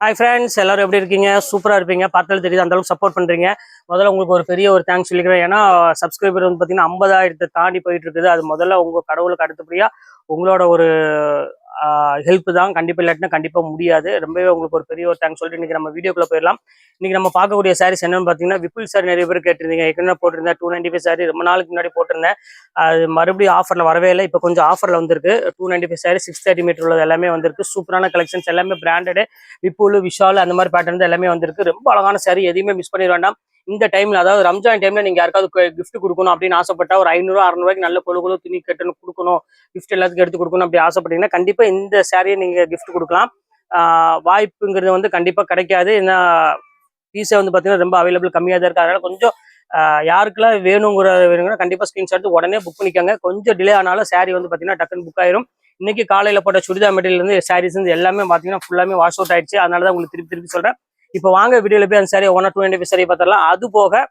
Hi friends எல்லாரும் எப்படி இருக்கீங்க? சூப்பராக இருப்பீங்க. பார்த்தாலும் தெரியுது அந்த அளவுக்கு சப்போர்ட் பண்ணுறீங்க முதல்ல உங்களுக்கு ஒரு பெரிய ஒரு தேங்க்ஸ் சொல்லிக்கிறேன். ஏன்னா சப்ஸ்கிரைபர் வந்து பார்த்தீங்கன்னா ஐம்பதாயிரத்தை தாண்டி போயிட்டு இருக்குது. அது முதல்ல உங்கள் கடவுளுக்கு அடுத்தபடியாக உங்களோட ஒரு ஹெல்ப் தான். கண்டிப்பாக இல்லாட்டினா கண்டிப்பாக முடியாது. ரொம்பவே உங்களுக்கு ஒரு பெரிய ஒரு தேங்க்ஸ் சொல்லிட்டு இன்றைக்கி நம்ம வீடியோக்குள்ளே போயிடலாம். இன்றைக்கி நம்ம பார்க்கக்கூடிய சாரீஸ் என்னன்னு பார்த்தீங்கன்னா விபுல் சார் நிறைய பேர் கேட்டிருந்தீங்க. ஏற்கனவே போட்டிருந்தேன். டூ நைன்டி ஃபைவ் சாரி ரொம்ப நாளுக்கு முன்னாடி போட்டிருந்தேன். அது மறுபடியும் ஆஃபரில் வரவே இல்லை. இப்போ கொஞ்சம் ஆஃபரில் வந்திருக்கு. Two ninety five sari six thirty metre உள்ளது எல்லாமே வந்திருக்கு. சூப்பரான கலெக்ஷன்ஸ் எல்லாமே பிராண்டடு விப்புல் விஷால் அந்த மாதிரி பேட்டர்ன் எல்லாமே வந்திருக்கு. ரொம்ப அழகான சாரி எதையுமே மிஸ் பண்ணிட வேண்டாம். இந்த டைம்ல அதாவது ரம்ஜான் டைம்ல நீங்க யாருக்காவது கிஃப்ட் கொடுக்கணும் அப்படின்னு ஆசைப்பட்டா ஒரு ஐநூறு அறுநூறுவாய்க்கு நல்ல கொழு கொழு துணி கட்டணும் கொடுக்கணும் கிஃப்ட் எல்லாத்துக்கும் எடுத்து கொடுக்கணும் அப்படி ஆசைப்பட்டீங்கன்னா கண்டிப்பா இந்த சாரியை நீங்க கிஃப்ட் கொடுக்கலாம். வாய்ப்புங்கிறது வந்து கண்டிப்பா கிடைக்காது. ஏன்னா பீஸை வந்து பாத்தீங்கன்னா ரொம்ப அவைலபிள் கம்மியா தான் இருக்கு. அதனால கொஞ்சம் யாருக்கெல்லாம் வேணுங்கிற வேணுங்கன்னா கண்டிப்பா ஸ்கிரீன்ஷாட் உடனே புக் பண்ணிக்கோங்க. கொஞ்சம் டிலே ஆனாலும் சாரி வந்து பாத்தீங்கன்னா டக்குன்னு புக் ஆயிரும். இன்னைக்கு காலையில போட்ட சுடிதார் மெட்டீரியல் இருந்து சாரீஸ் இருந்து எல்லாமே பாத்தீங்கன்னா ஃபுல்லாமே வாஷ் அவுட் ஆயிடுச்சு. அதனால தான் உங்களுக்கு திருப்பி திருப்பி சொல்றேன். இப்போ வாங்க வீடியோவில் போய் அந்த sari one two ninety five sari பார்த்துடலாம். அது போக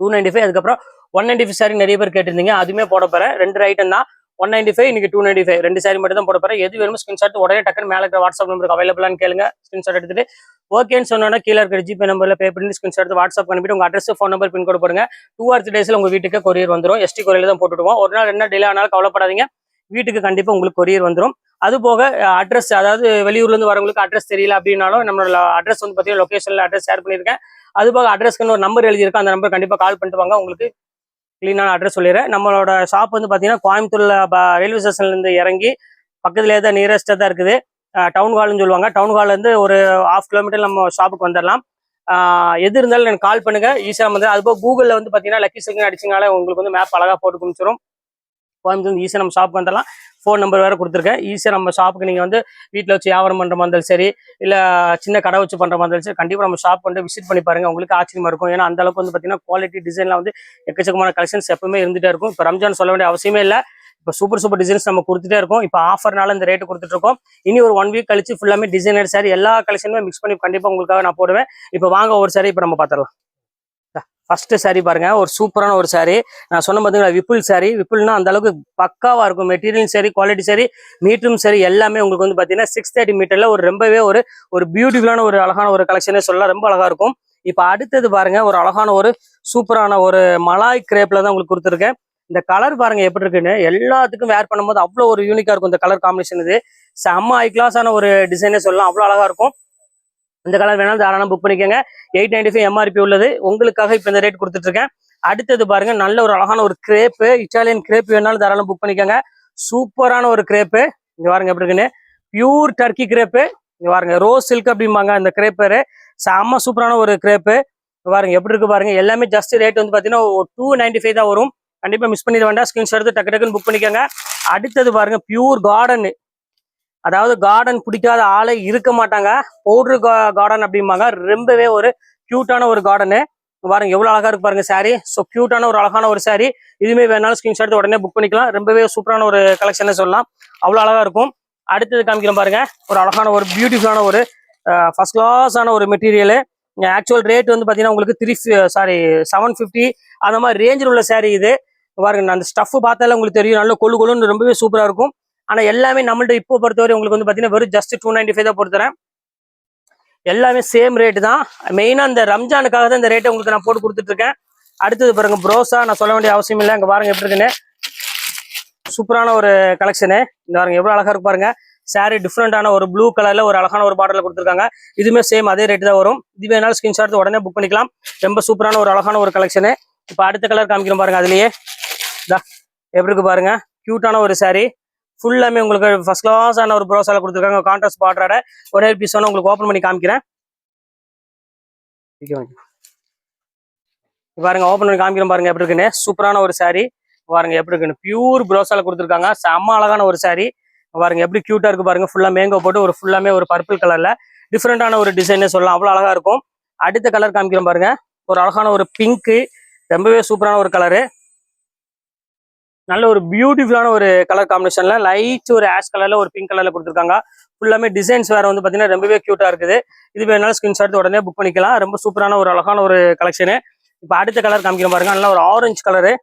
டூ நைன்டி ஃபைவ் அதுக்கப்புறம் ஒன் நைன்டி ஃபைவ் சாரி நிறைய பேர் கேட்டிருந்தீங்க. அதுவுமே போட போகிறேன் ரெண்டு ஐட்டம் தான். ஒன் நைன்டி ஃபைவ் இன்னைக்கு டூ நைன்டி ஃபைவ் ரெண்டு சாரி மட்டும் தான் போட போகிறேன் எது வேணுமோ ஸ்கிரீன்ஷாட் உடனே டக்குன்னு மேலே இருக்கிற வாட்ஸ்அப் நம்பருக்கு அவைலபிளானு கேளுங்க. ஸ்கிரீன்ஷாட் எடுத்துட்டு ஓகேன்னு சொன்னோன்னா கீழே இருக்கிற ஜிபே நம்பரில் பே பண்ணி ஸ்கிரீன்ஷாட் எடுத்து வாட்ஸ்அப் அனுப்பிட்டு உங்கள் address phone number pin code போடுங்க. டூ ஆர் த்ரீ டேஸில் உங்கள் வீட்டுக்கு கொரியர் வந்துடும் எஸ்டி கொரியர் தான் போட்டுவிடுவோம். ஒரு நாள் என்ன டிலே ஆனாலும் கவலைப்படாதீங்க. வீட்டுக்கு கண்டிப்பாக உங்களுக்கு கொரியர் வந்துடும் அது போக அட்ரஸ் அதாவது வெளியூர்லேருந்து வரவங்களுக்கு அட்ரஸ் தெரியல அப்படின்னாலும் நம்மளோட அட்ரஸ் வந்து பார்த்தீங்கன்னா லொகேஷன்ல அட்ரஸ் ஷேர் பண்ணியிருக்கேன் அது போக அட்ரஸ்க்குன்னு ஒரு நம்பர் எழுதியிருக்கேன். அந்த நம்பர் கண்டிப்பாக கால் பண்ணிட்டு வாங்க. உங்களுக்கு க்ளீனான அட்ரஸ் சொல்லிடுறேன். நம்மளோட ஷாப் வந்து பார்த்தீங்கன்னா கோயம்புத்தூர்ல ரயில்வே ஸ்டேஷன்ல இருந்து இறங்கி பக்கத்துலேயே தான் நியரஸ்ட்டாக தான் இருக்குது. டவுன் ஹால்னு சொல்லுவாங்க. டவுன் ஹால்லேருந்து ஒரு ஹாஃப் கிலோமீட்டர் நம்ம ஷாப்புக்கு வந்துடலாம் எது இருந்தாலும் எனக்கு கால் பண்ணுங்க. ஈஸியாக வந்து அது போக கூகுளில் வந்து பார்த்தீங்கன்னா லக்கி சிங்கன் அடிச்சிங்கனால உங்களுக்கு வந்து மேப் அழகா போட்டு குமிச்சிரும். கோயம்புத்தூர் ஈஸியாக நம்ம ஷாப்புக்கு வந்துடலாம் ஃபோன் நம்பர் வேறு கொடுத்துருக்கேன். ஈஸியாக நம்ம ஷாப்புக்கு நீங்கள் வந்து வீட்டில் வச்சு வியாபாரம் பண்ணுற மாதிரி இருந்தாலும் சரி இல்லை சின்ன கடை வச்சு பண்ணுற மாதிரி இருந்தாலும் சரி கண்டிப்பாக நம்ம ஷாப் வந்து விசிட் பண்ணி பாருங்கள் உங்களுக்கு ஆச்சரியமா இருக்கும். ஏன்னா அந்த அளவுக்கு வந்து பார்த்தீங்கன்னா குவாலிட்டி டிசைன்லாம் வந்து எக்கச்சக்கமான கலெக்ஷன்ஸ் எப்பவுமே இருந்துகிட்டே இருக்கும். இப்போ ரம்ஜான் சொல்ல வேண்டிய அவசியமே இல்லை. இப்போ சூப்பர் சூப்பர் டிசைன்ஸ் நம்ம கொடுத்துட்டே இருக்கோம். இப்போ ஆஃபர்னால இந்த ரேட்டு கொடுத்துட்டு இருக்கோம். இனி ஒரு ஒன் வீக் கழிச்சு ஃபுல்லாமே டிசைனர் சாரி எல்லா கலெக்ஷனுமே மிக்ஸ் பண்ணி கண்டிப்பாக உங்களுக்காக நான் போடுவேன். இப்போ வாங்க ஒரு சாரி இப்போ நம்ம பார்த்துடலாம் ஃபர்ஸ்ட் சாரீ பாருங்க. ஒரு சூப்பரான ஒரு saree. நான் சொன்ன பார்த்தீங்கன்னா விப்புல் saree. விப்புல்னா அந்த அளவுக்கு பக்காவா இருக்கும். மெட்டீரியல் சரி குவாலிட்டி சரி மீட்டரும் சரி எல்லாமே உங்களுக்கு வந்து பார்த்தீங்கன்னா சிக்ஸ் தேர்ட்டி மீட்டர்ல ஒரு ரொம்பவே ஒரு ஒரு பியூட்டிஃபுல்லான ஒரு அழகான ஒரு கலெக்ஷனே சொல்லலாம். ரொம்ப அழகா இருக்கும். இப்போ அடுத்தது பாருங்க ஒரு அழகான ஒரு சூப்பரான ஒரு மலாய் கிரேப்ல தான் உங்களுக்கு கொடுத்துருக்கேன். இந்த கலர் பாருங்க எப்படி இருக்குன்னு எல்லாத்துக்கும் வேர் பண்ணும்போது அவ்வளோ ஒரு யூனிக்கா இருக்கும் இந்த கலர் காம்பினேஷன் இது. செம்ம ஹை கிளாஸான ஒரு டிசைனே சொல்லலாம். அவ்வளோ அழகா இருக்கும். இந்த கலர் வேணாலும் தாராளம் புக் பண்ணிக்கோங்க. எயிட் நைன்டி ஃபைவ் எம்ஆர்பி உள்ளது. உங்களுக்காக இப்போ இந்த ரேட் கொடுத்துட்டு இருக்கேன் அடுத்தது பாருங்க நல்ல ஒரு அழகான ஒரு கிரேப்பு இட்டாலியன் கிரேப் வேணாலும் தாராளம் புக் பண்ணிக்கோங்க. சூப்பரான ஒரு கிரேப்பு இங்கே பாருங்க எப்படி இருக்குன்னு. பியூர் டர்க்கி கிரேப்பு இங்கே பாருங்க ரோஸ் சில்க் அப்படிம்பாங்க அந்த கிரேப்பரு செம்ம சூப்பரான ஒரு கிரேப்பு பாருங்க எப்படி இருக்கு பாருங்க. எல்லாமே ஜஸ்ட் ரேட் வந்து பாத்தீங்கன்னா டூ நைன்டி ஃபைவ் தான் வரும். கண்டிப்பா மிஸ் பண்ணிட வேண்டாம். ஸ்கிரீன்ஷாட் எடுத்து டக்கு டக்குன்னு புக் பண்ணிக்கோங்க. அடுத்தது பாருங்க பியூர் கார்டன் அதாவது கார்டன் பிடிக்காத ஆளே இருக்க மாட்டாங்க. பவுடர் கார்டன் அப்படிம்பாங்க. ரொம்பவே ஒரு கியூட்டான ஒரு கார்டனு பாருங்க எவ்வளவு அழகா இருக்கு பாருங்க சாரி ஸோ கியூட்டான ஒரு அழகான ஒரு சாரி இதுவுமே வேணாலும் ஸ்கிரீன்ஷாட் எடுத்து உடனே புக் பண்ணிக்கலாம். ரொம்பவே சூப்பரான ஒரு கலெக்ஷனே சொல்லலாம். அவ்வளவு அழகா இருக்கும். அடுத்தது காமிக்கிறோம் பாருங்க. ஒரு அழகான ஒரு பியூட்டிஃபுல்லான ஒரு ஃபர்ஸ்ட் கிளாஸான ஒரு மெட்டீரியல் ஆக்சுவல் ரேட் வந்து பார்த்தீங்கன்னா உங்களுக்கு த்ரீ சாரி செவன் ஃபிஃப்டி அந்த மாதிரி ரேஞ்சில் உள்ள saree இது. பாருங்க அந்த ஸ்டஃப் பார்த்தாலே உங்களுக்கு தெரியும். நல்ல கொழு கொழுன்னு ரொம்பவே சூப்பராக இருக்கும். ஆனால் எல்லாமே நம்மள்ட்ட இப்போ பொறுத்தவரை உங்களுக்கு வந்து பார்த்தீங்கன்னா வெறும் ஜஸ்ட் டூ நைன்டி ஃபைவ் தான் பொறுத்துறேன். எல்லாமே சேம் ரேட்டு தான். மெயினாக இந்த ரம்ஜானுக்காக தான் இந்த ரேட்டை உங்களுக்கு நான் போட்டு கொடுத்துட்டு இருக்கேன் அடுத்தது பாருங்க ப்ரோஸா நான் சொல்ல வேண்டிய அவசியம் இல்லை. இங்கே பாருங்க எப்படி இருக்குன்னு. சூப்பரான ஒரு கலெக்ஷனு இந்த பாருங்க எவ்வளோ அழகா இருக்கு பாருங்க. சாரீ டிஃப்ரெண்டான ஒரு ப்ளூ கலர்ல ஒரு அழகான ஒரு பாட்டில் கொடுத்துருக்காங்க. இதுவுமே சேம் அதே ரேட்டு தான் வரும். இது வேணாலும் ஸ்கிரீன்ஷாட் உடனே புக் பண்ணிக்கலாம். ரொம்ப சூப்பரான ஒரு அழகான ஒரு கலெக்ஷனு இப்போ அடுத்த கலர் காமிக்கிறோம் பாருங்க அதுலயே. இதா எப்படி இருக்கு பாருங்க. க்யூட்டான ஒரு சாரீ ஃபுல்லாமே உங்களுக்கு ஃபர்ஸ்ட் கிளாஸ் ஆன ஒரு ப்ரோஸால கொடுத்துருக்காங்க. கான்ட்ராஸ்ட் பார்டரோட ஒரே பீஸ் வேணும் உங்களுக்கு ஓப்பன் பண்ணி காமிக்கிறேன். பாருங்க ஓப்பன் பண்ணி காமிக்கிறேன் பாருங்க எப்படி இருக்குன்னு. சூப்பரான ஒரு saree. பாருங்க எப்படி இருக்குன்னு. பியூர் ப்ரோஸால கொடுத்துருக்காங்க. செம்ம அழகான ஒரு saree. பாருங்க எப்படி கியூட்டா இருக்கு பாருங்க. ஃபுல்லா மேங்கோ போட்டு ஒரு ஃபுல்லாமே ஒரு பர்பிள் கலர்ல டிஃப்ரெண்டான ஒரு டிசைனே சொல்லலாம். அவ்வளவு அழகா இருக்கும். அடுத்த கலர் காமிக்கிறோம் பாருங்க. ஒரு அழகான ஒரு பிங்க் ரொம்பவே சூப்பரான ஒரு கலரு நல்ல ஒரு பியூட்டிஃபுல்லான ஒரு கலர் காம்பினேஷன்ல லைட் ஒரு ஆஷ் கலர்ல ஒரு பிங்க் கலர்ல கொடுத்துருக்காங்க. ஃபுல்லாமே டிசைன்ஸ் வேற வந்து பாத்தீங்கன்னா ரொம்பவே கியூட்டா இருக்குது. இது வேணாலும் ஸ்கிரீன்ஷாட் உடனே புக் பண்ணிக்கலாம். ரொம்ப சூப்பரான ஒரு அழகான ஒரு கலெக்ஷனு இப்போ அடுத்த கலர் காமிக்கிற பாருங்க. நல்ல ஒரு ஆரஞ்சு கலரு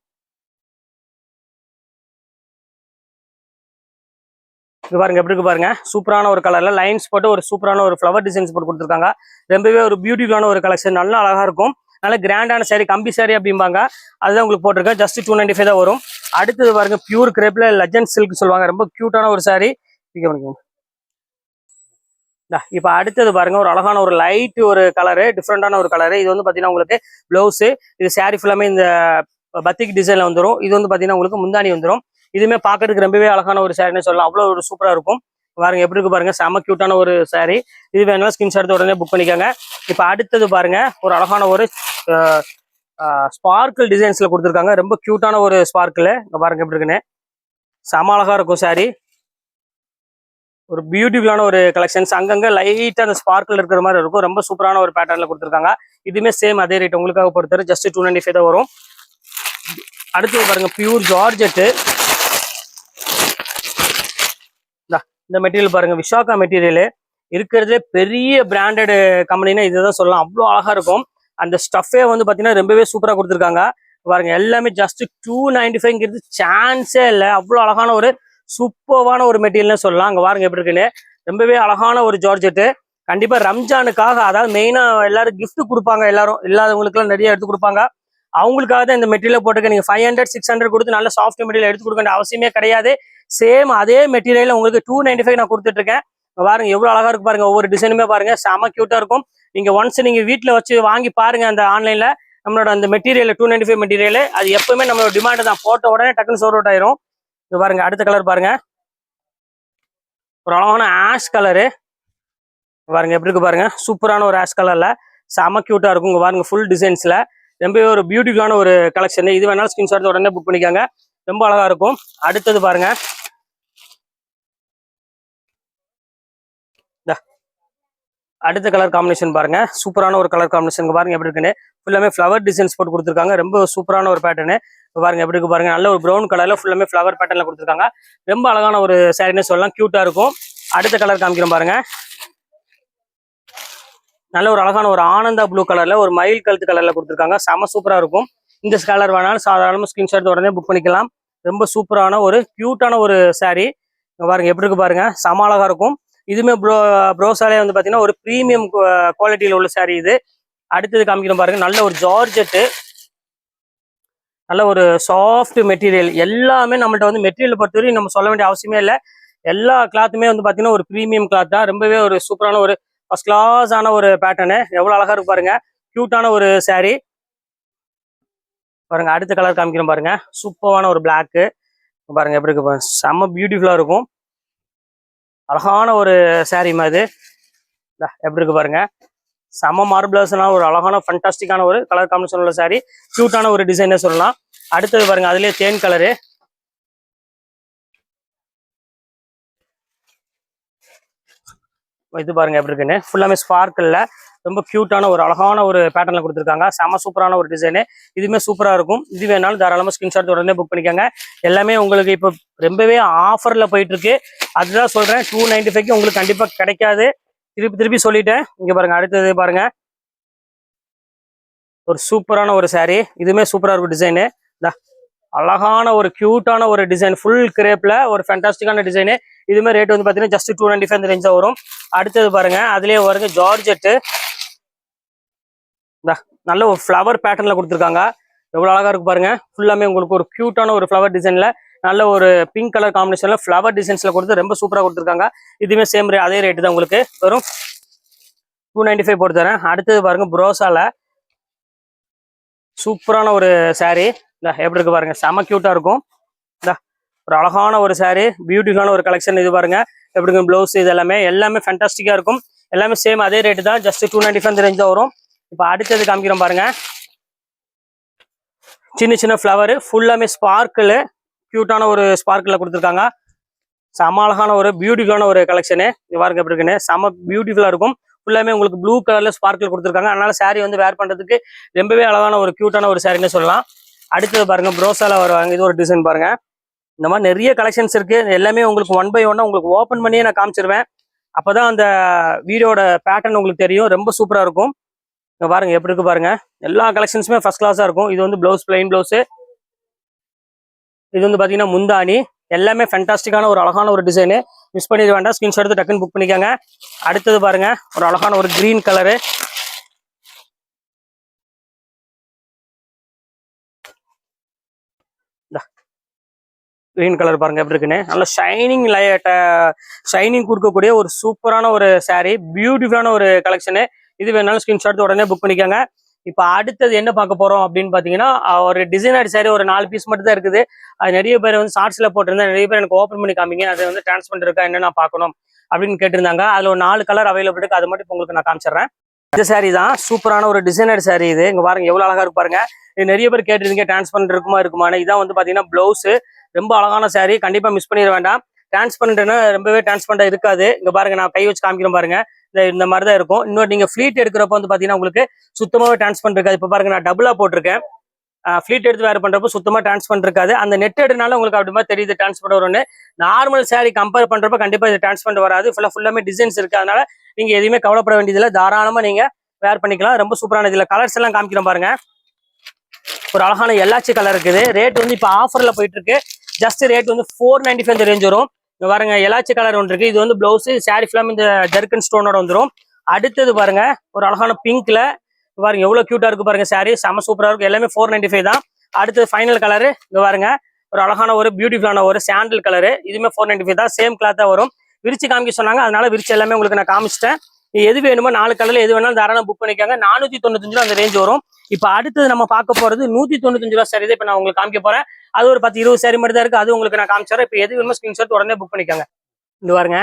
இது பாருங்க எப்படி இருக்கு பாருங்க. சூப்பரான ஒரு கலர்ல லைன்ஸ் போட்டு ஒரு சூப்பரான ஒரு ஃப்ளவர் டிசைன்ஸ் போட்டு கொடுத்துருக்காங்க. ரொம்பவே ஒரு பியூட்டிஃபுல்லான ஒரு கலெக்ஷன் நல்லா அழகா இருக்கும். நல்ல கிராண்டான சேரீ கம்பி சேரீ அப்படிம்பாங்க. அதுதான் உங்களுக்கு போட்டிருக்கேன் ஜஸ்ட் டூ நைன்டி ஃபைவ் தான் வரும். அடுத்தது பாருங்க பியூர் கிரேப்ல லஜன் சில்க் சொல்லுவாங்க. ரொம்ப கியூட்டான ஒரு சாரி இப்ப அடுத்தது பாருங்க ஒரு அழகான ஒரு லைட் ஒரு கலரு டிஃப்ரெண்டான ஒரு கலரு இது வந்து பாத்தீங்கன்னா உங்களுக்கு பிளவுஸ் இது சாரி ஃபுல்லாமே இந்த பத்திக் டிசைன்ல வந்துரும். இது வந்து பாத்தீங்கன்னா உங்களுக்கு முந்தானி வந்துரும். இதுவுமே பார்க்கறதுக்கு ரொம்பவே அழகான ஒரு சாரின்னு சொல்லலாம். அவ்வளோ ஒரு சூப்பரா இருக்கும். பாருங்க எப்படி இருக்கு பாருங்க. செம கியூட்டான ஒரு saree. இது வேணாலும் ஸ்கிரீன்ஷாட் எடுத்து உடனே புக் பண்ணிக்கோங்க. இப்போ அடுத்தது பாருங்க ஒரு அழகான ஒரு ஸ்பார்க்கிள் டிசைன்ஸ்ல கொடுத்துருக்காங்க. ரொம்ப கியூட்டான ஒரு ஸ்பார்க்கிள் இங்க பாருங்க எப்படி இருக்குன்னு. செம அழகா இருக்கும் saree. ஒரு பியூட்டிஃபுல்லான ஒரு கலெக்ஷன்ஸ் அங்கங்க லைட்டா அந்த ஸ்பார்க்கிள் இருக்கிற மாதிரி இருக்கும். ரொம்ப சூப்பரான ஒரு பேட்டர்ல கொடுத்துருக்காங்க. இதுவுமே சேம் அதே ரேட் உங்களுக்காக பொறுத்தவரை. ஜஸ்ட் டூ நைன்டி ஃபைவ் தான் வரும். அடுத்தது பாருங்க பியூர் ஜார்ஜெட்டு இந்த மெட்டீரியல் பாருங்க. விஷாகா மெட்டீரியலு இருக்கிறதுலே பெரிய பிராண்டடு கம்பெனினா இதுதான் சொல்லலாம். அவ்வளோ அழகா இருக்கும். அந்த ஸ்டஃபே வந்து பார்த்தீங்கன்னா ரொம்பவே சூப்பராக கொடுத்துருக்காங்க. பாருங்க எல்லாமே ஜஸ்ட் டூ நைன்டி ஃபைவ்ங்கிறது சான்ஸே இல்லை. அவ்வளோ அழகான ஒரு சூப்பர்வான ஒரு மெட்டீரியல்னு சொல்லலாம். அங்கே பாருங்க எப்படி இருக்குன்னு. ரொம்பவே அழகான ஒரு ஜார்ஜெட்டு. கண்டிப்பா ரம்ஜானுக்காக அதாவது மெயினா எல்லாரும் கிஃப்ட் கொடுப்பாங்க. எல்லாரும் இல்லாதவங்களுக்குலாம் நிறைய எடுத்து கொடுப்பாங்க. அவங்களுக்காக தான் இந்த மெட்டீரியல் போட்டுக்க நீங்கள் ஃபைவ் ஹண்ட்ரட் சிக்ஸ் ஹண்ட்ரட் கொடுத்து நல்ல சாஃப்ட் மெட்டீரியல் எடுத்து கொடுக்க வேண்டிய அவசியமே கிடையாது. சேம் அதே மெட்டீரியல் உங்களுக்கு டூ நைன்டி ஃபைவ் நான் கொடுத்துட்ருக்கேன். பாருங்கள் எவ்வளோ பாருங்க இருக்கும் அழகா இருக்கு பாருங்க ஒவ்வொரு டிசைனுமே பாருங்க. செம க்யூட்டாக இருக்கும். நீங்கள் ஒன்ஸ் நீங்கள் வீட்டில் வச்சு வாங்கி பாருங்க அந்த ஆன்லைனில் நம்மளோட அந்த material two ninety five material அது எப்பவுமே நம்மளோட டிமாண்ட் தான். போட்ட உடனே டக்குன்னு சோர் அவுட் ஆயிரும். இது பாருங்க அடுத்த கலர் பாருங்க. ஒரு அழகான ஆஷ் கலரு பாருங்க எப்படி இருக்கு பாருங்க. சூப்பரான ஒரு ஆஷ் கலர்ல செம க்யூட்டா இருக்கும். பாருங்க ஃபுல் டிசைன்ஸ்ல ரொம்பவே ஒரு பியூட்டிஃபுல்லான ஒரு கலெக்ஷன் இது வேணாலும் ஸ்கிரீன்ஷாட் உடனே புக் பண்ணிக்கோங்க. ரொம்ப அழகா இருக்கும். அடுத்தது பாருங்க. அடுத்த கலர் காம்பினேஷன் பாருங்க. சூப்பரான ஒரு கலர் காம்பினேஷன் பாருங்க எப்படி இருக்குன்னு. ஃபுல்லாமே ஃப்ளவர் டிசைன்ஸ் போட்டு கொடுத்துருக்காங்க. ரொம்ப சூப்பரான ஒரு பேட்டர்னு பாருங்க எப்படி இருக்கு பாருங்க. நல்ல ஒரு ப்ரௌன் கலர்ல ஃபுல்லாமே ஃப்ளவர் பேட்டர்ல கொடுத்துருக்காங்க. ரொம்ப அழகான ஒரு சாரின்னு சொல்லலாம். கியூட்டா இருக்கும். அடுத்த கலர் காமிக்கிறோம் பாருங்க. நல்ல ஒரு அழகான ஒரு ஆனந்தா ப்ளூ கலர்ல ஒரு மயில் கழுத்து கலர்ல கொடுத்துருக்காங்க. செம சூப்பரா இருக்கும். இந்த கலர் வேணாலும் சாதாரணமாக ஸ்கிரீன்ஷாட் உடனே புக் பண்ணிக்கலாம். ரொம்ப சூப்பரான ஒரு கியூட்டான ஒரு சாரீ பாருங்க எப்படி இருக்கு பாருங்க. செம அழகா இருக்கும். இதுவுமே ப்ரோ ப்ரோசாலே வந்து பாத்தீங்கன்னா ஒரு ப்ரீமியம் குவாலிட்டியில உள்ள சாரீ இது. அடுத்தது காமிக்கிறோம் பாருங்க. நல்ல ஒரு ஜார்ஜெட்டு நல்ல ஒரு சாஃப்ட் மெட்டீரியல் எல்லாமே நம்மள்ட்ட வந்து மெட்டீரியல் பொறுத்தவரையும் நம்ம சொல்ல வேண்டிய அவசியமே இல்லை. எல்லா கிளாத்துமே வந்து பாத்தீங்கன்னா ஒரு ப்ரீமியம் கிளாத் தான். ரொம்பவே ஒரு சூப்பரான ஒரு ஃபர்ஸ்ட் கிளாஸ் ஆன ஒரு பேட்டர்னு எவ்வளோ அழகா இருக்கு பாருங்க. க்யூட்டான ஒரு சேரீ பாருங்க அடுத்த கலர் காமிக்கிறோம் பாருங்க. சூப்பரான ஒரு பிளாக்கு பாருங்க எப்படி இருக்கு செம்ம பியூட்டிஃபுல்லா இருக்கும். அழகான ஒரு saree மாதிரி எப்படி இருக்கு பாருங்க. செம்ம மார்பிளஸ்னா ஒரு அழகான ஃபண்டாஸ்டிக்கான ஒரு கலர் காம்பினேஷன் உள்ள saree. க்யூட்டான ஒரு டிசைனே சொல்லலாம். அடுத்தது பாருங்க அதுலயே தேன் கலரு இது பாருங்க எப்படி இருக்குன்னு. ஃபுல்லாமே ஸ்பார்க்கில் ரொம்ப க்யூட்டான ஒரு அழகான ஒரு பேட்டர்ல கொடுத்துருக்காங்க. செம சூப்பரான ஒரு டிசைனு இதுவுமே சூப்பராக இருக்கும். இது வேணாலும் தாராளமாக ஸ்கிரீன்ஷாட் உடனே புக் பண்ணிக்கோங்க. எல்லாமே உங்களுக்கு இப்போ ரொம்பவே ஆஃபரில் போயிட்டு இருக்கு அதுதான் சொல்கிறேன் டூ நைன்டி ஃபைவ்க்கு உங்களுக்கு கண்டிப்பாக கிடைக்காது. திருப்பி திருப்பி சொல்லிட்டேன். இங்கே பாருங்க அடுத்தது பாருங்க. ஒரு சூப்பரான ஒரு சாரீ இதுவுமே சூப்பராக இருக்கும் டிசைனு அழகான ஒரு கியூட்டான ஒரு டிசைன் ஃபுல் கிரேப்ல ஒரு ஃபேண்டாஸ்டிக்கான டிசைனு இதுமே ரேட் வந்து பாத்தீங்கன்னா just two ninety five range வரும். அடுத்தது பாருங்க அதுலயே வருங்க ஜார்ஜெட்டு நல்ல ஒரு ஃப்ளவர் பேட்டர்ன்ல கொடுத்துருக்காங்க. எவ்வளவு அழகா இருக்கு பாருங்க. ஃபுல்லாமே உங்களுக்கு ஒரு கியூட்டான ஒரு ஃப்ளவர் டிசைன்ல நல்ல ஒரு பிங்க் கலர் காம்பினேஷன்ல ஃப்ளவர் டிசைன்ஸ்ல கொடுத்து ரொம்ப சூப்பரா கொடுத்துருக்காங்க. இதுவுமே சேம் ரே அதே ரேட்டு தான் உங்களுக்கு வரும். டூ நைன்டி ஃபைவ் போட்டு தரேன். அடுத்தது பாருங்க புரோசால சூப்பரான ஒரு சாரீ இந்த எப்படி இருக்கு பாருங்க. செம கியூட்டா இருக்கும். இந்த ஒரு அழகான ஒரு சாரீ பியூட்டிஃபுல்லான ஒரு கலெக்ஷன் இது பாருங்க. எப்படி இருக்கும் ப்ளவுஸ் இது எல்லாமே எல்லாமே ஃபேண்டாஸ்டிக்கா இருக்கும். எல்லாமே சேம் அதே ரேட்டு தான் just two ninety five range தான் வரும். இப்போ அடுத்தது காமிக்கிறோம் பாருங்க. சின்ன சின்ன ஃப்ளவர் ஃபுல்லாமே ஸ்பார்க்கிள் கியூட்டான ஒரு ஸ்பார்க்கில் கொடுத்துருக்காங்க. செம அழகான ஒரு பியூட்டிஃபுல்லான ஒரு கலெக்ஷனு இது பாருங்க எப்படி இருக்குன்னு. செம பியூட்டிஃபுல்லாக இருக்கும். ஃபுல்லாமே உங்களுக்கு ப்ளூ கலர்ல ஸ்பார்க்கில் கொடுத்துருக்காங்க. அதனால சாரீ வந்து வேர் பண்றதுக்கு ரொம்பவே அழகான ஒரு கியூட்டான ஒரு சாரின்னு சொல்லலாம். அடுத்தது பாருங்க ப்ரோசால வருவாங்க. இது ஒரு டிசைன் பாருங்க. இந்த மாதிரி நிறைய கலெக்ஷன்ஸ் இருக்கு. எல்லாமே உங்களுக்கு ஒன் பை ஒன்னா உங்களுக்கு ஓப்பன் பண்ணியே நான் காமிச்சிருவேன். அப்போதான் அந்த வீடியோட பேட்டர்ன் உங்களுக்கு தெரியும். ரொம்ப சூப்பரா இருக்கும். இங்க பாருங்க எப்படி இருக்கு பாருங்க. எல்லா கலெக்ஷன்ஸுமே ஃபர்ஸ்ட் கிளாஸா இருக்கும். இது வந்து பிளவுஸ் பிளைன் பிளவுஸ் இது வந்து பாத்தீங்கன்னா முந்தானி எல்லாமே ஃபென்டாஸ்டிக்கான ஒரு அழகான ஒரு டிசைனு மிஸ் பண்ணிட வேண்டாம். ஸ்கிரீன்ஷாட் எடுத்து டக்குன்னு புக் பண்ணிக்கோங்க. அடுத்தது பாருங்க ஒரு அழகான ஒரு கிரீன் கலரு கிரீன் கலர் பாருங்க எப்படி இருக்குன்னு. நல்ல ஷைனிங் லைட்ட ஷைனிங் கொடுக்கக்கூடிய ஒரு சூப்பரான ஒரு சாரீ பியூட்டிஃபுல்லான ஒரு கலெக்ஷனு இது வேணாலும் ஸ்கிரீன்ஷாட் உடனே புக் பண்ணிக்கோங்க. இப்போ அடுத்தது என்ன பார்க்க போகிறோம் அப்படின்னு பார்த்தீங்கன்னா ஒரு டிசைனர் சாரி ஒரு நாலு பீஸ் மட்டும் தான் இருக்குது. அது நிறைய பேர் வந்து ஷார்ட்ஸில் போட்டிருந்தா நிறைய பேர் எனக்கு ஓப்பன் பண்ணி காமிங்க. அது வந்து டிரான்ஸ்பர் இருக்கா என்ன நான் பார்க்கணும் அப்படின்னு கேட்டிருந்தாங்க. அதில் ஒரு நாலு கலர் அவைலபிள் இருக்குது அது மட்டும் உங்களுக்கு நான் காமிச்சிடுறேன். இந்த சாரி தான் சூப்பரான ஒரு டிசைனர் சாரி இது. இங்கே பாருங்க எவ்வளோ அழகாக இருக்கு பாருங்க. இது நிறைய பேர் கேட்டிருந்தீங்க டிரான்ஸ்பரண்ட் இருக்குமா இருக்குமான்னு. இதான் வந்து பார்த்தீங்கன்னா ப்ளவுஸு ரொம்ப அழகான சேரீ கண்டிப்பா மிஸ் பண்ணிட வேண்டாம். டிரான்ஸ்பரண்ட்னா ரொம்பவே டிரான்ஸ்பரண்டா இருக்காது. இங்க பாருங்க நான் கை வச்சு காமிக்கிறேன் பாருங்க. இந்த இந்த மாதிரி தான் இருக்கும். இன்னொரு நீங்க ஃபிளீட் எடுக்கிறப்ப வந்து பாத்தீங்கன்னா உங்களுக்கு சுத்தமாவே டிரான்ஸ்பரண்ட் இருக்காது. இப்ப பாருங்க நான் டபுளா போட்டிருக்கேன். ஃபிளீட் எடுத்து வேர் பண்றப்போ சுத்தமா டிரான்ஸ்பரண்ட் இருக்காது. அந்த நெட் எடுனால உங்களுக்கு அப்படி மாதிரி தெரியுது டிரான்ஸ்பரண்ட் வரும்னு. நார்மல் saree கம்பேர் பண்றப்ப கண்டிப்பா இது டிரான்ஸ்பரண்ட் வராது. ஃபுல்லா ஃபுல்லாமே டிசைன்ஸ் இருக்கு. அதனால நீங்க எதுவுமே கவலைப்பட வேண்டியதில்லை. தாராளமா நீங்க வேர் பண்ணிக்கலாம். ரொம்ப சூப்பரான இதுல கலர்ஸ் எல்லாம் காமிக்கிறோம் பாருங்க. ஒரு அழகான எல்லாச்சி கலர் இருக்குது. ரேட் வந்து இப்போ ஆஃபர்ல போயிட்டு இருக்கு. ஜஸ்ட் ரேட் வந்து ஃபோர் நைன்டி ஃபைவ் ரேஞ்ச் வரும். இங்க பாருங்க எலாச்சி கலர் ஒன்று இருக்கு. இது வந்து பிளவுஸ் சாரி ஃபுல்லாமே இந்த ஜெர்கன் ஸ்டோனோட வந்துடும் அடுத்தது பாருங்க ஒரு அழகான பிங்க்ல பாருங்க எவ்வளவு கியூட்டா இருக்கு பாருங்க சாரி செம சூப்பரா இருக்கு. எல்லாமே ஃபோர் நைன்டி ஃபைவ் தான். அடுத்தது ஃபைனல் கலரு இங்க பாருங்க ஒரு அழகான ஒரு பியூட்டிஃபுல்லான ஒரு சாண்டில் கலரு இதுவுமே ஃபோர் நைன்டி ஃபைவ் தான் சேம் கிளாத்தா வரும். விரிச்சு காமிக்க சொன்னாங்க. அதனால விரிச்சு எல்லாமே உங்களுக்கு நான் காமிச்சிட்டேன். எது வேணுமோ நாலு கலர்ல எது வேணாலும் தாராளம் புக் பண்ணிக்காங்க. நானூத்தி தொண்ணூத்தஞ்சு ரூபா அந்த ரேஞ்ச் வரும். இப்போ அடுத்தது நம்ம பார்க்க போறது நூத்தி தொண்ணூத்தஞ்சு ரூபா சரி இப்போ நான் உங்களுக்கு காமிக்க போறேன். அது ஒரு பத்து இருபது சாரி மட்டும் தான் இருக்கு. அது உங்களுக்கு நான் காமிச்சிடுறேன் இப்போ எது வேணுமோ ஸ்கிரீன்ஷாட் உடனே புக் பண்ணிக்கோங்க. இந்த பாருங்க.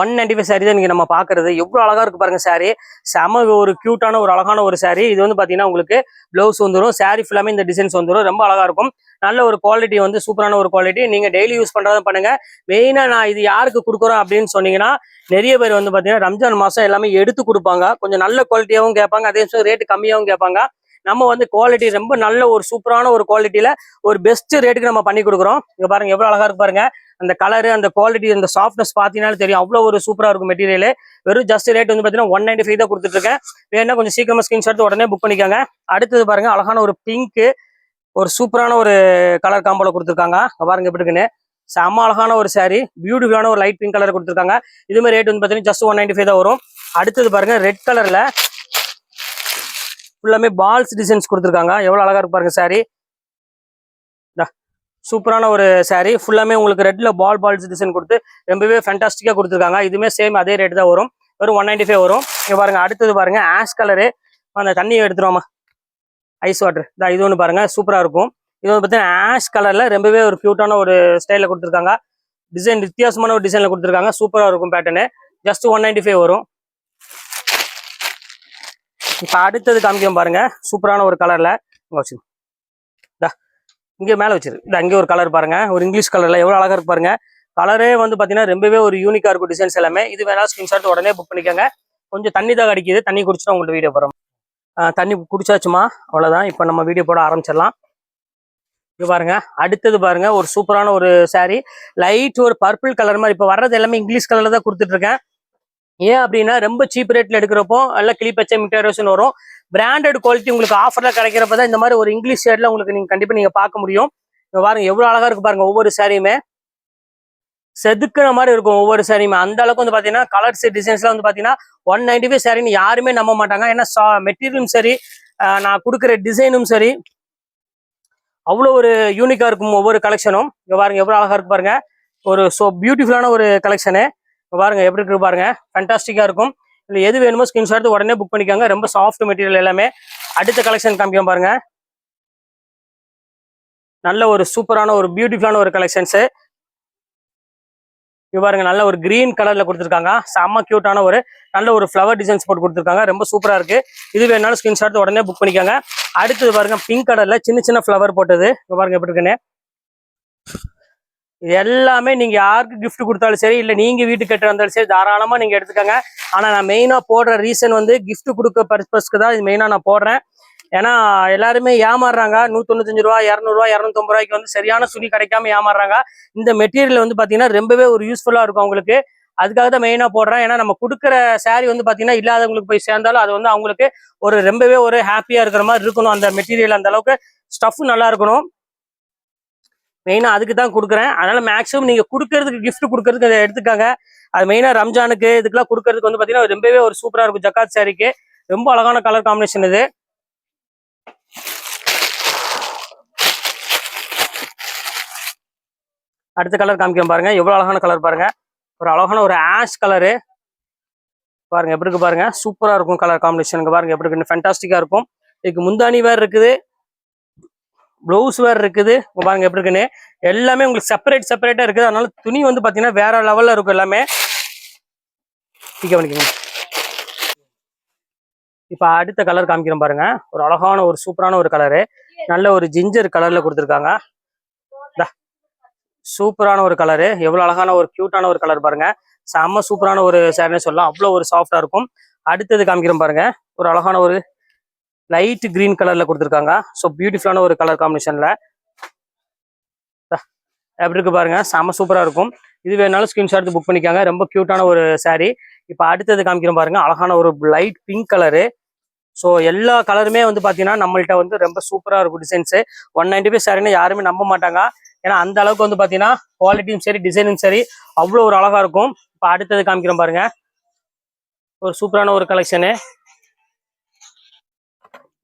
ஒன் நைன்டி ஃபைவ் சாரி தான் நம்ம பாக்குறது. எவ்வளவு அழகா இருக்கு பாருங்க சாரி செம ஒரு கியூட்டான ஒரு அழகான ஒரு சாரி இது வந்து பாத்தீங்கன்னா உங்களுக்கு பிளவுஸ் வந்துடும் சாரி ஃபுல்லாமே இந்த டிசைன்ஸ் வந்துடும் ரொம்ப அழகா இருக்கும். நல்ல ஒரு குவாலிட்டி வந்து சூப்பரான ஒரு குவாலிட்டி நீங்க டெய்லி யூஸ் பண்றதை பண்ணுங்க. மெயினா நான் இது யாருக்கு கொடுக்குறோம் அப்படின்னு சொன்னீங்கன்னா நிறைய பேர் வந்து பாத்தீங்கன்னா ரம்ஜான் மாசம் எல்லாமே எடுத்து கொடுப்பாங்க. கொஞ்சம் நல்ல குவாலிட்டியாவும் கேட்பாங்க. அதே சமயம் ரேட்டு கம்மியாகவும் கேட்பாங்க. நம்ம வந்து குவாலிட்டி ரொம்ப நல்ல ஒரு சூப்பரான ஒரு குவாலிட்டியில ஒரு பெஸ்ட் ரேட்டுக்கு நம்ம பண்ணி கொடுக்குறோம். இங்க பாருங்க எவ்வளவு அழகா இருக்கு பாருங்க. அந்த கலரு அந்த குவாலிட்டி அந்த சாஃப்ட்னஸ் பார்த்தீங்கன்னாலும் தெரியும். அவ்வளோ ஒரு சூப்பரா இருக்கும் மெட்டீரியல் வெறும் ஜஸ்ட் ரேட் வந்து பார்த்தீங்கன்னா ஒன் நைன்டி ஃபைவ் தான் கொடுத்துட்ருக்கேன். வேணா கொஞ்சம் சீக்கிரமாக ஸ்கிரீன்ஷாட் உடனே புக் பண்ணிக்கோங்க. அடுத்தது பாருங்க அழகான ஒரு பிங்க்கு ஒரு சூப்பரான ஒரு கலர் காம்போல கொடுத்துருக்காங்க. பாருங்க எப்படி இருக்குன்னு. செம்ம அழகான ஒரு சாரி பியூட்டிஃபுல்லான ஒரு லைட் பிங்க் கலர் கொடுத்துருக்காங்க. இதுமே ரேட் வந்து பார்த்தீங்கன்னா ஜஸ்ட் ஒன் நைன்டி ஃபைவ் தான் வரும். அடுத்தது பாருங்க ரெட் கலர்ல ஃபுல்லாமே பால்ஸ் டிசைன்ஸ் கொடுத்துருக்காங்க. எவ்வளோ அழகா இருக்கு பாருங்க சூப்பரான ஒரு சாரீ ஃபுல்லாமே உங்களுக்கு ரெட்டில் பால் பால்ஸ் டிசைன் கொடுத்து ரொம்பவே ஃபேண்டாஸ்டிக்காக கொடுத்துருக்காங்க. இதுவுமே சேம் அதே ரேட் தான் வரும். வெறும் ஒன் நைன்டி ஃபைவ் வரும். இங்கே பாருங்க அடுத்தது பாருங்க ஆஷ் கலரு அந்த தண்ணியை எடுத்துருவோமா ஐஸ் வாட்டர் தான் இது ஒன்று பாருங்க சூப்பராக இருக்கும். இது வந்து பார்த்தீங்கன்னா ஆஷ் கலரில் ரொம்பவே ஒரு க்யூட்டான ஒரு ஸ்டைலில் கொடுத்துருக்காங்க. டிசைன் வித்தியாசமான ஒரு டிசைனில் கொடுத்துருக்காங்க. சூப்பராக இருக்கும் pattern just one ninety five வரும். இப்போ அடுத்தது காமிக்கும் பாருங்க சூப்பரான ஒரு கலரில் வச்சுக்கோங்க இங்கே மேலே வச்சிரு இந்த அங்கே ஒரு கலர் பாருங்க. ஒரு இங்கிலீஷ் கலர்ல எவ்வளோ அழகாக இருக்கு பாருங்க. கலரே வந்து பார்த்தீங்கன்னா ரொம்பவே ஒரு யூனிக்காக இருக்கும் டிசைன்ஸ் எல்லாமே. இது வேணாலும் ஸ்கிரீன்ஷாட் உடனே புக் பண்ணிக்கோங்க. கொஞ்சம் தண்ணி தான் அடிக்குது. தண்ணி குடிச்சுட்டு உங்கள்கிட்ட வீடியோ போகிறோம் தண்ணி குடிச்சாச்சுமா? அவ்வளோதான் இப்போ நம்ம வீடியோ போட ஆரம்பிச்சிடலாம். இது பாருங்க. அடுத்தது பாருங்க. ஒரு சூப்பரான ஒரு saree. லைட் ஒரு பர்பிள் கலர் மாதிரி. இப்போ வர்றது எல்லாமே இங்கிலீஷ் கலர்ல தான் கொடுத்துட்டு இருக்கேன். ஏன் அப்படின்னா ரொம்ப சீப் ரேட்ல எடுக்கிறப்போ எல்லாம் கிளிப்பச்சை மிட்டாரோஸ்னு வரும். பிராண்டட் குவாலிட்டி உங்களுக்கு ஆஃபர்ல கிடைக்கிறப்ப தான் இந்த மாதிரி ஒரு இங்கிலீஷ் ஷேட்ல உங்களுக்கு நீங்க கண்டிப்பா நீங்க பார்க்க முடியும். பாருங்க எவ்வளவு அழகா இருக்கு பாருங்க ஒவ்வொரு சாரியுமே செதுக்குற மாதிரி இருக்கும் ஒவ்வொரு சாரியுமே அந்த அளவுக்கு வந்து பாத்தீங்கன்னா கலர்ஸ் டிசைன்ஸ்லாம் வந்து பாத்தீங்கன்னா ஒன் நைன்டி ஃபைவ் சாரின்னு யாருமே நம்ப மாட்டாங்க. ஏன்னா மெட்டீரியலும் சரி நான் கொடுக்குற டிசைனும் சரி அவ்வளோ ஒரு யூனிக்காக இருக்கும் ஒவ்வொரு கலெக்ஷனும் இங்கே பாருங்க எவ்வளோ அழகாக இருக்கு பாருங்க. ஒரு ஸோ பியூட்டிஃபுல்லான ஒரு கலெக்ஷனு இங்கே பாருங்க எப்படி இருக்கு பாருங்க. ஃபண்டாஸ்டிக்காக இருக்கும். இல்லை எது வேணுமோ ஸ்கிரீன்ஷாட் எடுத்து உடனே புக் பண்ணிக்காங்க. ரொம்ப சாஃப்ட் மெட்டீரியல் எல்லாமே. அடுத்த கலெக்ஷன் காமிக்கிறோம் பாருங்க. நல்ல ஒரு சூப்பரான ஒரு பியூட்டிஃபுல்லான ஒரு கலெக்ஷன்ஸ் இது பாருங்க நல்ல ஒரு கிரீன் கலர்ல கொடுத்துருக்காங்க. செம்ம கியூட்டான ஒரு நல்ல ஒரு ஃப்ளவர் டிசைன்ஸ் போட்டு கொடுத்துருக்காங்க. ரொம்ப சூப்பரா இருக்கு. இது வேணாலும் ஸ்கிரீன்ஷாட் எடுத்து உடனே புக் பண்ணிக்கோங்க. அடுத்தது பாருங்க பிங்க் கலர்ல சின்ன சின்ன ஃப்ளவர் போட்டது. இங்க பாருங்க எப்படி இருக்குன்னு. இது எல்லாமே நீங்க யாருக்கு கிஃப்ட் கொடுத்தாலும் சரி இல்ல நீங்க வீட்டு கட்ட வந்தாலும் சரி தாராளமா நீங்க எடுத்துக்கோங்க. ஆனா நான் மெயினா போடுற ரீசன் வந்து கிஃப்ட் கொடுக்க பர்பஸ்க்கு தான் இது மெயினா நான் போடுறேன். ஏன்னா எல்லாருமே ஏமாறுறாங்க. நூத்தொண்ணூத்தஞ்சு ரூபா இரநூறுவா இரநூத்தொம்பது ரூபாய்க்கு வந்து சரியான சுனி கிடைக்காம ஏமாறுறாங்க. இந்த மெட்டீரியல் வந்து பாத்தீங்கன்னா ரொம்பவே ஒரு யூஸ்ஃபுல்லா இருக்கும் அவங்களுக்கு. அதுக்காக தான் மெயினா போடுறேன். ஏன்னா நம்ம கொடுக்குற saree வந்து பாத்தீங்கன்னா இல்லாதவங்களுக்கு போய் சேர்ந்தாலும் அது வந்து அவங்களுக்கு ஒரு ரொம்பவே ஒரு ஹாப்பியா இருக்கிற மாதிரி இருக்கணும். அந்த மெட்டீரியல் அந்த அளவுக்கு ஸ்டஃப் நல்லா இருக்கணும். மெயினாக அதுக்கு தான் கொடுக்குறேன். அதனால மேக்ஸிமம் நீங்கள் கொடுக்கறதுக்கு கிஃப்ட் கொடுக்கறதுக்கு அதை எடுத்துக்காங்க. அது மெயினாக ரம்ஜானுக்கு இதுக்கெல்லாம் கொடுக்கறதுக்கு வந்து பார்த்தீங்கன்னா ரொம்பவே ஒரு சூப்பராக இருக்கும். ஜக்காத் சாரிக்கு. ரொம்ப அழகான கலர் காம்பினேஷன் இது. அடுத்த கலர் காமிக்கிறேன் பாருங்க. எவ்வளோ அழகான கலர் பாருங்க. ஒரு அழகான ஒரு ஆஷ் கலரு பாருங்க எப்படி இருக்கு பாருங்க. சூப்பரா இருக்கும் கலர் காம்பினேஷனுக்கு பாருங்க எப்படி இருக்கு. ஃபென்டாஸ்டிக்காக இருக்கும். இதுக்கு முந்தானி வேற இருக்குது. ப்ளவுஸ் வேற இருக்குது. பாருங்க எப்படி இருக்குன்னு. எல்லாமே உங்களுக்கு செப்பரேட் செப்பரேட்டா இருக்குது. அதனால துணி வந்து பாத்தீங்கன்னா வேற லெவல்ல இருக்கும் எல்லாமே. இங்க பண்ணிக்கோங்க அடுத்த கலர் காமிக்கிறோம் பாருங்க. ஒரு அழகான ஒரு சூப்பரான ஒரு கலரு நல்ல ஒரு ஜிஞ்சர் கலர்ல கொடுத்துருக்காங்க. சூப்பரான ஒரு கலரு எவ்வளவு அழகான ஒரு க்யூட்டான ஒரு கலர் பாருங்க. செம்ம சூப்பரான ஒரு சேரீனே சொல்லலாம். அவ்வளோ ஒரு சாஃப்டா இருக்கும். அடுத்தது காமிக்கிறோம் பாருங்க. ஒரு அழகான ஒரு லைட் கிரீன் கலர்ல கொடுத்துருக்காங்க. ஸோ பியூட்டிஃபுல்லான ஒரு கலர் காம்பினேஷன்ல எப்படி இருக்கு பாருங்க. செம்ம சூப்பரா இருக்கும். இது வேணாலும் ஸ்கிரீன்ஷாட் எடுத்து புக் பண்ணிக்காங்க. ரொம்ப கியூட்டான ஒரு saree. இப்போ அடுத்தது காமிக்கிறோம் பாருங்க. அழகான ஒரு லைட் பிங்க் கலரு ஸோ எல்லா கலருமே வந்து பார்த்தீங்கன்னா நம்மள்ட்ட வந்து ரொம்ப சூப்பராக இருக்கும் டிசைன்ஸு ஒன் நைன்டி ஃபைவ் சாரின்னு யாருமே நம்ப மாட்டாங்க. ஏன்னா அந்த அளவுக்கு வந்து பார்த்தீங்கன்னா குவாலிட்டியும் சரி டிசைனும் சரி அவ்வளோ ஒரு அழகா இருக்கும். இப்போ அடுத்தது காமிக்கிறோம் பாருங்க. ஒரு சூப்பரான ஒரு கலெக்ஷனு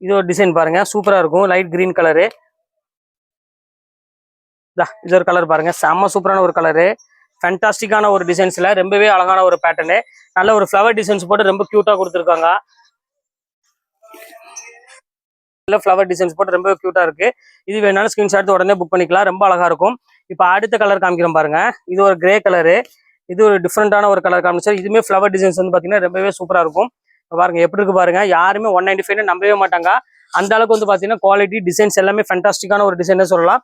இது ஒரு டிசைன் பாருங்க. சூப்பரா இருக்கும். லைட் கிரீன் கலரு இது ஒரு கலர் பாருங்க. செம்ம சூப்பரான ஒரு கலரு ஃபேண்டாஸ்டிக்கான ஒரு டிசைன்ஸ்ல ரொம்பவே அழகான ஒரு பேட்டர்னு நல்ல ஒரு ஃப்ளவர் டிசைன்ஸ் போட்டு ரொம்ப கியூட்டா கொடுத்துருக்காங்க. நல்ல ஃப்ளவர் டிசைன்ஸ் போட்டு ரொம்ப கியூட்டா இருக்கு. இது வேணாலும் ஸ்கிரீன்ஷாட் எடுத்து உடனே புக் பண்ணிக்கலாம். ரொம்ப அழகா இருக்கும். இப்போ அடுத்த கலர் காமிக்கிறோம் பாருங்க. இது ஒரு கிரே கலரு இது ஒரு டிஃப்ரெண்டான ஒரு கலர் காமிச்சா இதுவுமே ஃப்ளவர் டிசைன்ஸ் வந்து பாத்தீங்கன்னா ரொம்பவே சூப்பரா இருக்கும். பாருங்க எப்படி இருக்கு பாருங்க. யாருமே ஒன் நைன்டி ஃபைவ் நம்பவே மாட்டாங்க. அந்த அளவுக்கு வந்து பாத்தீங்கன்னா குவாலிட்டி டிசைன்ஸ் எல்லாமே ஃபேண்டாஸ்டிக்கான ஒரு டிசைனே சொல்லலாம்.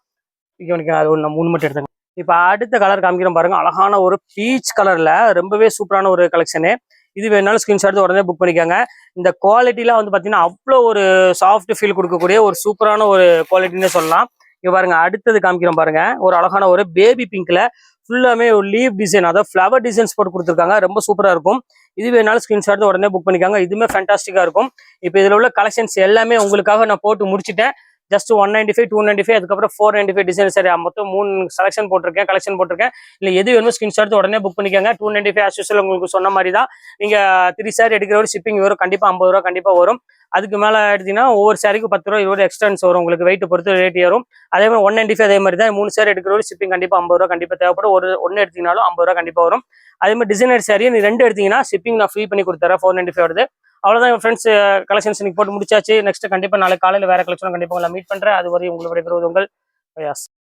இங்க அது ஒன்று மூணு மட்டும் எடுத்துங்க இப்போ அடுத்த கலர் காமிக்கிறோம் பாருங்க. அழகான ஒரு பீச் கலர்ல ரொம்பவே சூப்பரான ஒரு கலெக்ஷனு இது வேணாலும் ஸ்கிரீன்ஷாட் எடுத்து உடனே புக் பண்ணிக்கோங்க. இந்த குவாலிட்டிலாம் வந்து பாத்தீங்கன்னா அவ்வளோ ஒரு சாஃப்ட் ஃபீல் கொடுக்கக்கூடிய ஒரு சூப்பரான ஒரு குவாலிட்டின்னு சொல்லலாம். இங்க பாருங்க அடுத்தது காமிக்கிறோம் பாருங்க. ஒரு அழகான ஒரு பேபி பிங்க்ல ஃபுல்லாமே ஒரு லீவ் டிசைன் அதாவது ஃப்ளவர் டிசைன்ஸ் போட்டு கொடுத்துருக்காங்க. ரொம்ப சூப்பரா இருக்கும். இது வேணாலும் ஸ்கிரீன்ஷாட் உடனே புக் பண்ணிக்காங்க. இதுவுமே ஃபேண்டாஸ்டிக்கா இருக்கும். இப்போ இதில் உள்ள கலெக்ஷன்ஸ் எல்லாமே உங்களுக்காக நான் போட்டு முடிச்சிட்டேன். Just one ninety five two ninety five அதுக்கப்புறம் ஃபோர் நைன்டி ஃபைவ் டிசைன் சரி மொத்தம் மூணு செலக்ஷன் போட்டிருக்கேன் கலெக்ஷன் போட்டிருக்கேன். இல்லை எது வேணுமோ ஸ்கிரீன்ஷாட் உடனே புக் பண்ணிக்கோங்க. டூ நைன்டி ஃபைவ் அஸ்யூஷல் உங்களுக்கு சொன்ன மாதிரி தான் நீங்கள் த்ரீ சார் எடுக்கிற ஒரு ஷிப்பிங் வரும். கண்டிப்பாக ஐம்பது ரூபா கண்டிப்பாக வரும். அதுக்கு மேல எடுத்தீங்கன்னா ஒவ்வொரு சாரிக்கு பத்து ரூபா இருபது எக்ஸ்டென்ஸ் வரும். உங்களுக்கு வெயிட் பொறுத்து ரேட் ஏறும். அதே மாதிரி ஒன் நைன்டி ஃபைவ் அதே மாதிரி தான் மூணு சேர் எடுக்கிற ஷிப்பிங் கண்டிப்பாக ஐம்பது ரூபா கண்டிப்பாக தேவைப்படும். ஒரு ஒன்று எடுத்தீங்கனாலும் ஐம்பது ரூபா கண்டிப்பாக வரும். அதே மாதிரி டிசைனர் சாரி நீ ரெண்டு எடுத்தீங்கன்னா ஷிப்பிங் நான் ஃப்ரீ பண்ணி கொடுத்துறேன். ஃபோர் நைன்டி ஃபைவ் வருது. அவ்வளோதான் என் ஃப்ரெண்ட்ஸ் கலெக்ஷன்ஸ் இன்னைக்கு போட்டு முடிச்சாச்சு. நெக்ஸ்ட் கண்டிப்பா நாளைக்கு காலையில் வேற கலெக்ஷன் கண்டிப்பாக உங்களை மீட் பண்ணுறேன் அது வரையும் உங்களுக்கு விடைபெறுவது உங்கள் யாஸ்